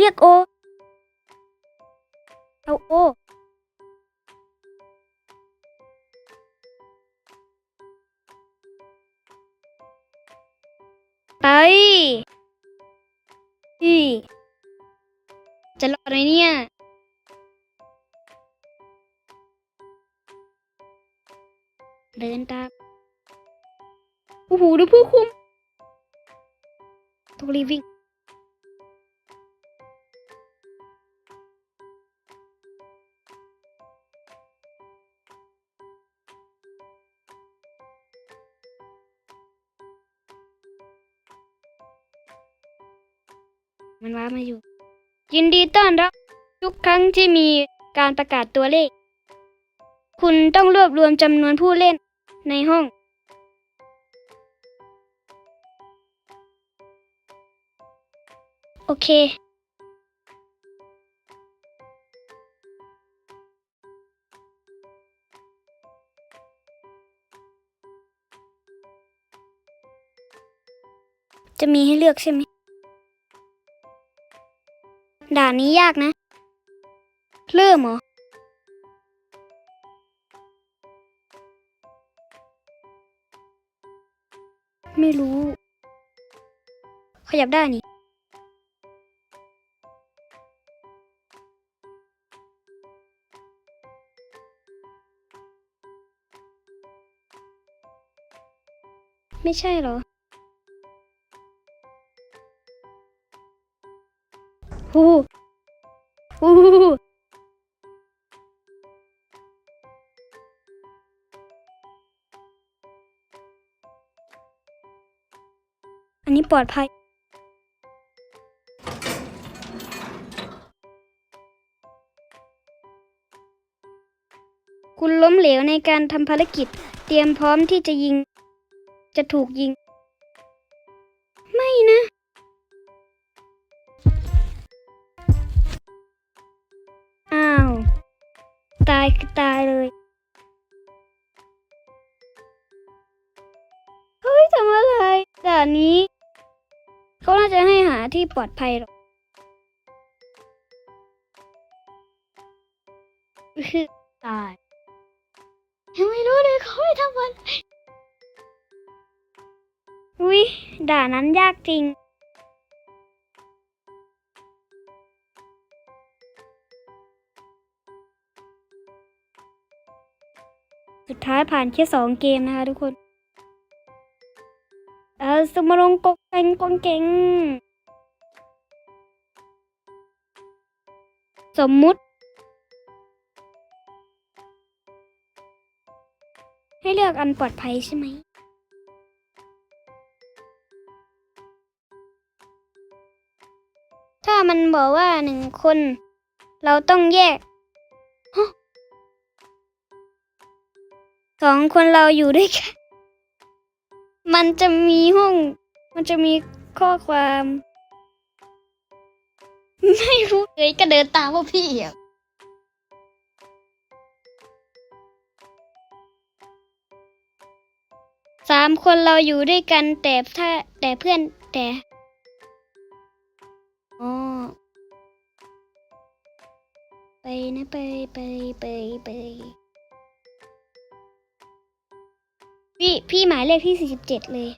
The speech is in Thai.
เรียกโอ เอาโอ ไปนี่จะรอดไหมเนี่ย เดินตามโอ้โหดูผู้คุมต้องรีบวิ่ง มันว้ามาอยู่ ยินดีต้อนรับ ทุกครั้งที่มีการประกาศตัวเลข คุณต้องรวบรวมจำนวนผู้เล่นในห้อง โอเค จะมีให้เลือกใช่ไหม ด่านนี้ยากนะ เริ่มเหรอ ไม่รู้ ขยับได้นี่ไม่ใช่เหรอ ฮู้ฮู้อันนี้ปลอดภัยคุณล้มเหลวในการทำภารกิจ เตรียมพร้อมที่จะยิง จะถูกยิง ไม่นะ ด่านนี้ เขาน่าจะให้หาที่ปลอดภัยหรอกคือตายยังไม่รู้เลยเขาให้ทำอะไรอุ้ยด่านั้นยากจริงสุดท้ายผ่านแค่สองเกมนะคะทุกคน สมรงกกเกงกงเก่งสมมุติ ให้เลือกอันปลอดภัยใช่ไหมถ้ามันบอกว่าหนึ่งคน เราต้องแยกสองคนเราอยู่ด้วยกัน มันจะมีห้อง มันจะมีข้อความ ไม่รู้เลยก็เดินตามพวกพี่อะสามคนเราอยู่ด้วยกันแต่ถ้าแต่เพื่อนแต่อ๋อไปนะไปไปไปไป พี่พี่หมายเลขที่สี่สิบเจ็ดเลย